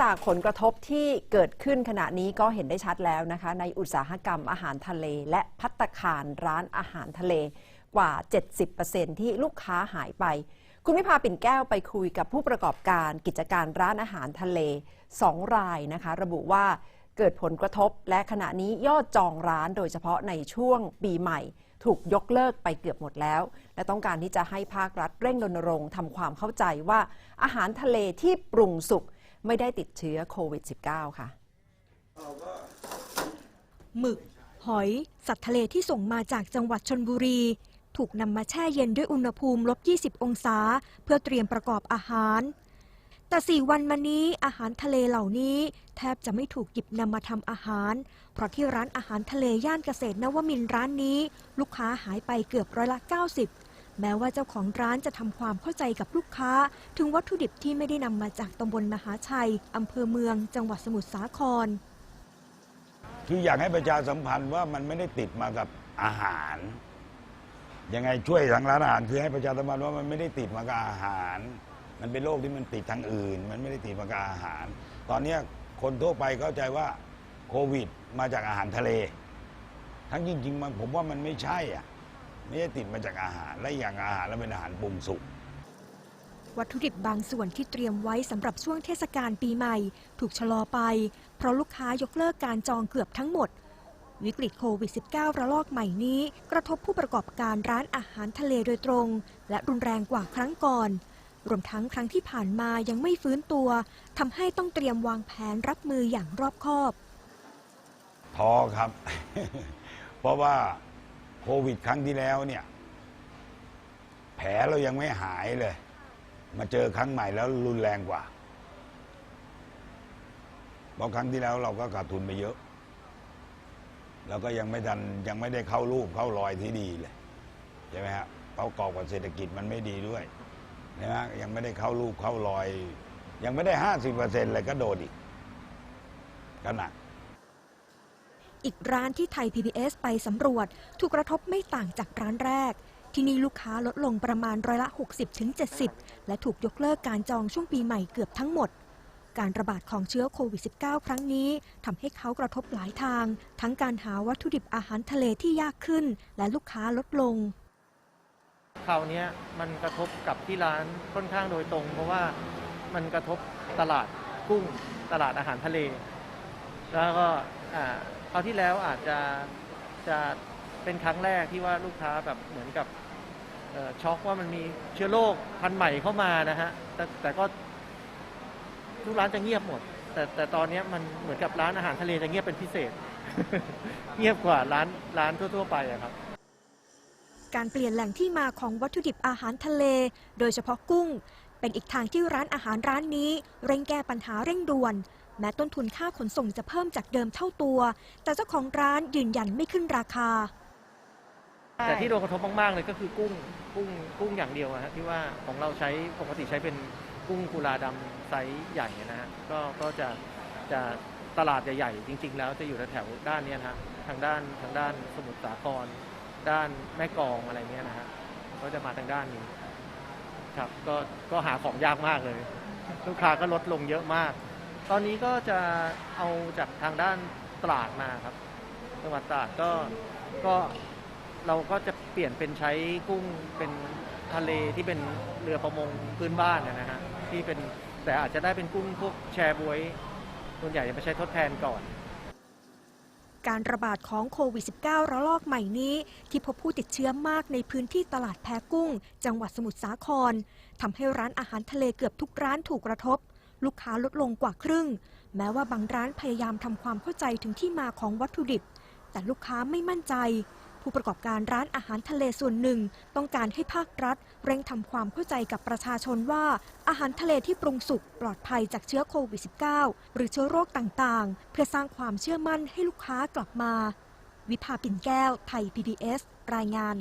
จากผลกระทบที่เกิดขึ้นขณะนี้ก็เห็นได้ชัดแล้วนะคะ ในอุตสาหกรรมอาหารทะเล และพัตตาคารร้านอาหารทะเลกว่า 70%ที่ลูกค้าหายไป คุณวิภาปิ่นแก้วไปคุยกับผู้ประกอบการกิจการร้านอาหารทะเล 2 รายนะคะ ระบุว่าเกิดผลกระทบ และขณะนี้ยอดจองร้านโดยเฉพาะในช่วงปีใหม่ ถูกยกเลิกไปเกือบหมดแล้ว และต้องการที่จะให้ภาครัฐเร่งรณรงค์ทำความเข้าใจว่าอาหารทะเลที่ปรุงสุก ไม่ได้ติดเชื้อโควิด -19 ค่ะ หมึก หอย สัตว์ทะเลที่ส่งมาจากจังหวัดชนบุรี ถูกนำมาแช่เย็นด้วยอุณหภูมิลบ 20 องศา เพื่อเตรียมประกอบอาหาร แต่4วันมานี้อาหารทะเลเหล่านี้ แทบจะไม่ถูกหยิบนำมาทำอาหาร เพราะที่ร้านอาหารทะเลย่านเกษตรนวมินร์ร้านนี้ ลูกค้าหายไปเกือบร้อยละ 90 แม้ว่าเจ้าของร้านจะทำความเข้าใจกับลูกค้า ถึงวัตถุดิบที่ไม่ได้นำมาจากตำบลมหาชัยอำเภอเมือง จังหวัดสมุทรสาคร คืออยากให้ประชาสัมพันธ์ว่ามันไม่ได้ติดมากับอาหาร ยังไงช่วยทางร้านอาหาร คือให้ประชาสัมพันธ์ว่ามันไม่ได้ติดมากับอาหาร มันเป็นโรคที่มันติดทางอื่น มันไม่ได้ติดมากับอาหาร ตอนนี้คนทั่วไปเข้าใจว่าโควิด มาจากอาหารทะเล ทั้งจริงๆมันผมว่ามันไม่ใช่อะ ไม่ได้ติดมาจากอาหารและอย่างอาหารแล้วเป็นอาหารปรุงสุกวัตถุดิบบางส่วนที่เตรียมไว้สำหรับช่วงเทศกาลปีใหม่ ถูกชะลอไป เพราะลูกค้ายกเลิกการจองเกือบทั้งหมด วิกฤตโควิด -19 ระลอกใหม่นี้ กระทบผู้ประกอบการร้านอาหารทะเลโดยตรง และรุนแรงกว่าครั้งก่อน รวมทั้งครั้งที่ผ่านมายังไม่ฟื้นตัวทำให้ต้องเตรียมวางแผนรับมืออย่างรอบคอบท้อครับ เพราะว่าโควิดครั้งที่แล้วเนี่ย แผลเรายังไม่หายเลย มาเจอครั้งใหม่แล้วรุนแรงกว่าเพราะครั้งที่แล้วเราก็ขาดทุนไปเยอะ แล้วก็ยังไม่ทันยังไม่ได้เข้ารูปเข้ารอยที่ดีเลยใช่ไหมฮะประกอบกับเศรษฐกิจมันไม่ดีด้วยนะฮะยังไม่ได้เข้ารูปเข้ารอย ยังไม่ได้ห้าสิบเปอร์เซ็นต์เลยก็โดนอีกก็หนัก อีกร้านที่ไทย PBS ไปสำรวจ ถูกกระทบไม่ต่างจากร้านแรก ที่นี่ลูกค้าลดลงประมาณร้อยละ 60-70 และถูกยกเลิกการจองช่วงปีใหม่เกือบทั้งหมด การระบาดของเชื้อโควิด -19 ครั้งนี้ทำให้เขากระทบหลายทาง ทั้งการหาวัตถุดิบอาหารทะเลที่ยากขึ้น และลูกค้าลดลงคราวนี้มันกระทบกับที่ร้านค่อนข้างโดยตรง เพราะว่ามันกระทบตลาดกุ้งตลาดอาหารทะเล แล้วก็คราวที่แล้วอาจจะจะเป็นครั้งแรกที่ว่าลูกค้าแบบเหมือนกับช็อกว่ามันมีเชื้อโรคพันธุ์ใหม่เข้ามานะฮะแต่แต่ก็ทุกร้านจะเงียบหมด แต่แต่ตอนนี้มันเหมือนกับร้านอาหารทะเลจะเงียบเป็นพิเศษ เงียบกว่าร้านร้านทั่ว ๆ ไปอะครับการเปลี่ยนแหล่งที่มาของวัตถุดิบอาหารทะเล โดยเฉพาะกุ้ง เป็นอีกทางที่ร้านอาหารร้านนี้ เร่งแก้ปัญหาเร่งด่วน แม้ต้นทุนค่าขนส่งจะเพิ่มจากเดิมเท่าตัว แต่เจ้าของร้านยืนยันไม่ขึ้นราคา แต่ที่โดนกระทบมากๆเลยก็คือกุ้งกุ้งกุ้งอย่างเดียวอะฮะที่ว่าของเราใช้ปกติใช้เป็นกุ้งกุลาดำไซส์ใหญ่นะฮะก็ก็จะจะตลาดใหญ่ๆจริง ๆ แล้วจะอยู่แถวๆด้านเนี้ยนะฮะทางด้านทางด้านสมุทรสาคร ด้านแม่กลองอะไรเงี้ยนะฮะก็จะมาทางด้านนี้ครับก็ก็หาของยากมากเลย ลูกค้าก็ลดลงเยอะมาก ตอนนี้ก็จะเอาจากทางด้านตราดมาครับจังหวัดตราดก็ก็เราก็จะเปลี่ยนเป็นใช้กุ้งเป็นทะเลที่เป็นเรือประมงพื้นบ้านนะฮะที่เป็นแต่อาจจะได้เป็นกุ้งพวกแชบวยส่วนใหญ่จะไปใช้ทดแทนก่อน การระบาดของโควิด -19 ระลอกใหม่นี้ ที่พบผู้ติดเชื้อมากในพื้นที่ตลาดแพกุ้ง จังหวัดสมุทรสาครทำให้ร้านอาหารทะเลเกือบทุกร้านถูกกระทบ ลูกค้าลดลงกว่าครึ่ง แม้ว่าบางร้านพยายามทำความเข้าใจถึงที่มาของวัตถุดิบ แต่ลูกค้าไม่มั่นใจ ผู้ประกอบการร้านอาหารทะเลส่วนหนึ่ง ต้องการให้ภาครัฐ เร่งทำความเข้าใจกับประชาชนว่า อาหารทะเลที่ปรุงสุกปลอดภัยจากเชื้อโควิด -19 หรือเชื้อโรคต่างๆ เพื่อสร้างความเชื่อมั่นให้ลูกค้ากลับมา วิภาปิ่นแก้ว ไทย PBS รายงาน